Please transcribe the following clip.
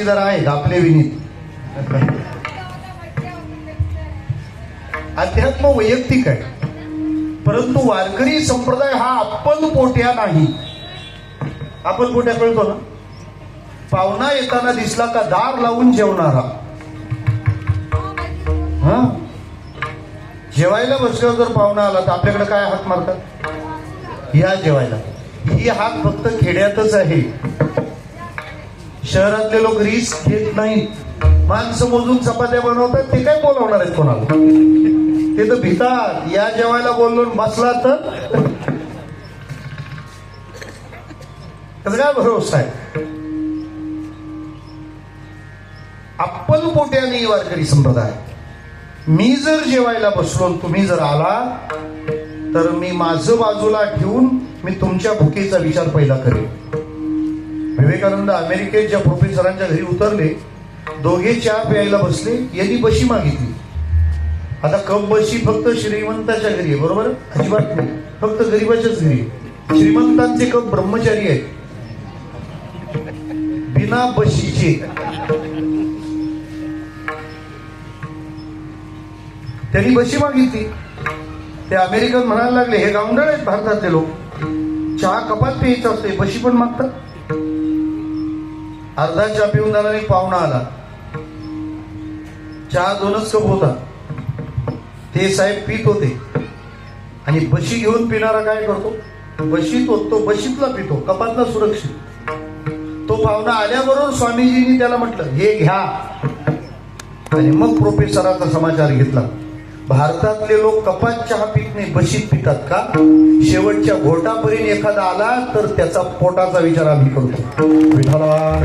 साक्षी जरा आहेत आपले विनीत. अध्यात्म वैयक्तिक आहे. परंतु वारकरी संप्रदाय हा आपण पोट्या नाही. आपण पोट्या कळतो ना? पाहुणा येताना दिसला का दार लावून जेवणारा. हा? जेवायला बसल्यावर जर पाहुणा आला तर आपल्याकडे काय हात मारतात? या जेवायला. ही हात फक्त खेड्यातच आहे. शहरातले लोक रिस्क घेत नाहीत माणसं मोजून चपात्या बनवतात ते काय बोलवणार आहेत कोणाला? ते तर भितात. या जेवायला बोललो बसला तर? काय भरोसा आहे? आपण पोट्याने वारकरी संप्रदाय. मी जर जेवायला बसलो तुम्ही जर आला तर मी माझं बाजूला ठेवून मी तुमच्या भुकेचा विचार पहिला करेन. विवेकानंद अमेरिकेत ज्या प्रोफेसरांच्या घरी उतरले दोघे चहा प्यायला बसले यांनी बशी मागितली. आता कप बशी फक्त श्रीमंताच्या घरी आहे बरोबर? अजिबात नाही. फक्त गरीबाच्याच घरी श्रीमंतांचे कप ब्रह्मचारी आहेत. बिना बशीचे. त्यांनी बशी मागितली. ते अमेरिकन म्हणायला लागले हे गावंडळ आहेत भारतातले लोक. चहा कपात प्यायचा असते बशी पण मागतात. अर्धा चहा पिऊन जाणार एक पाहुणा आला. चहा दोनच कप होता. ते साहेब पीत होते. आणि बशी घेऊन पिणारा काय करतो? बशीत होतो बशीतला पितो कपातला सुरक्षित. तो पाहुणा आल्याबरोबर स्वामीजींनी त्याला म्हटलं हे घ्या. आणि मग प्रोफेसराचा समाचार घेतला. भारतातले लोक कपात चहा पित नाही बशीत पितात का? शेवटच्या घोटापर्यंत एखादा आला तर त्याचा पोटाचा विचार आम्ही करतो. विठाला